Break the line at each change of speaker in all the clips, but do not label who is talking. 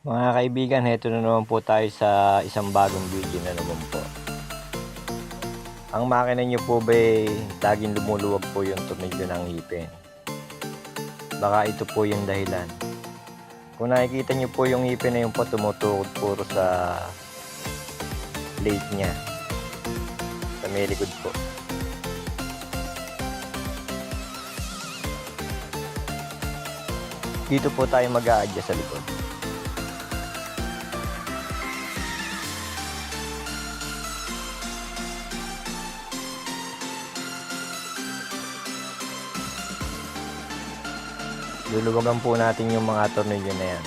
Mga kaibigan, heto na naman po tayo sa isang bagong video na naman po. Ang makina nyo po ba laging lumuluwag po yung tornilyo ng ngipin? Baka ito po yung dahilan. Kung nakikita nyo po yung ngipin na yung po tumutukod puro sa plate niya. Sa may likod po. Dito po tayo mag-a-adjust sa likod. Luluwagan po natin yung mga tornilyo na yan.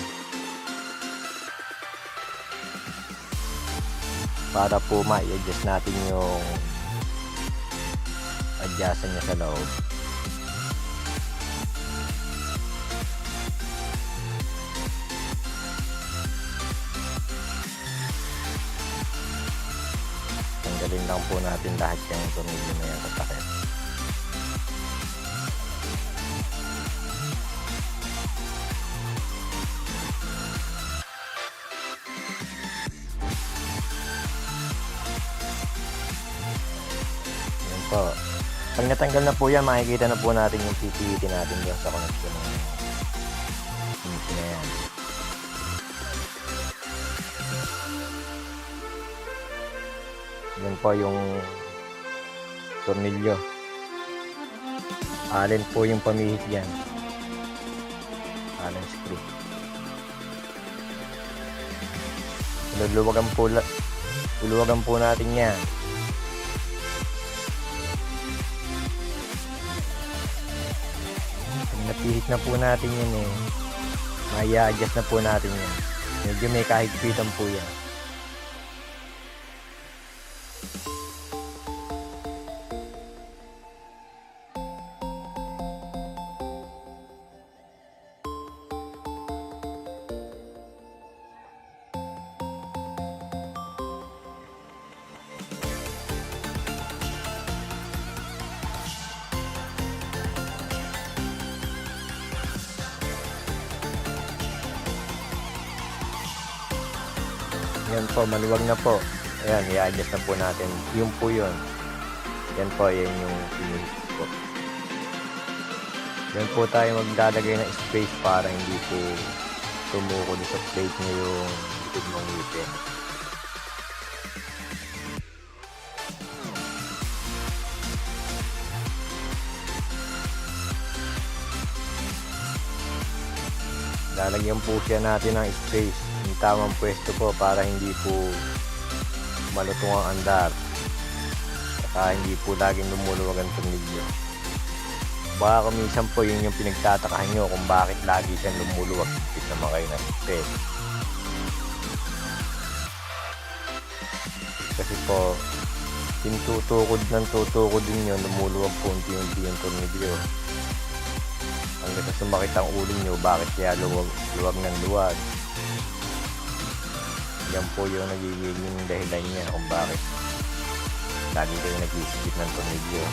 Para po ma-adjust natin yung adjustan niya sa loob. Tanggalin lang po natin lahat yung tornilyo na yan sa takip. Po. Pag natanggal na po yan, makikita na po natin yung PPT natin dyan sa connection ng PC na yan. Yan po yung tornilyo. Allen po yung pamihit yan. Allen screw. Luluwagan po, luluwagan po natin yan. Napihit na po natin yan eh, maya adjust na po natin yan. Medyo may kahigpitan po yan. Yan po, maluwag na po. Ayan, i-adjust na po natin. Yung po yun. Yan po, yan yung pinihit po. Yan po tayo maglalagay ng space para hindi po tumuko sa plate niyo yung likod ng ngipin. Lalagyan po siya natin ng space, tamang pwesto po para hindi po malutong ang andar. Saka hindi po laging lumuluwag ang tornilyo. Baka kumisan po yun yung pinagtatakahan nyo kung bakit lagi siyang lumuluwag kapit naman kayo ng space. Kasi po, yung tutukod ng tutukod din yun, lumuluwag po unti-unti yung tornilyo hanggang sa sumakit ang ulo nyo, bakit kaya luwag, luwag ng luwag. Yan po yung nagiging dahilan niya kung bakit lagi kayo nag-iisip ng tornilyo.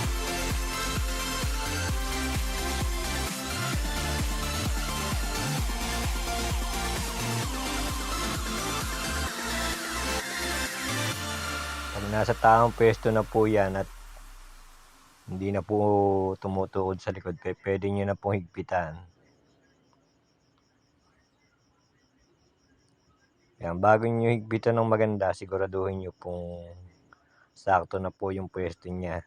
Pag nasa tamang pwesto na po yan at hindi na po tumutukod sa likod, pwede nyo na pong higpitan. Yan, bago nyo higpitan ng maganda, siguraduhin nyo pong sakto na po yung pwesto niya.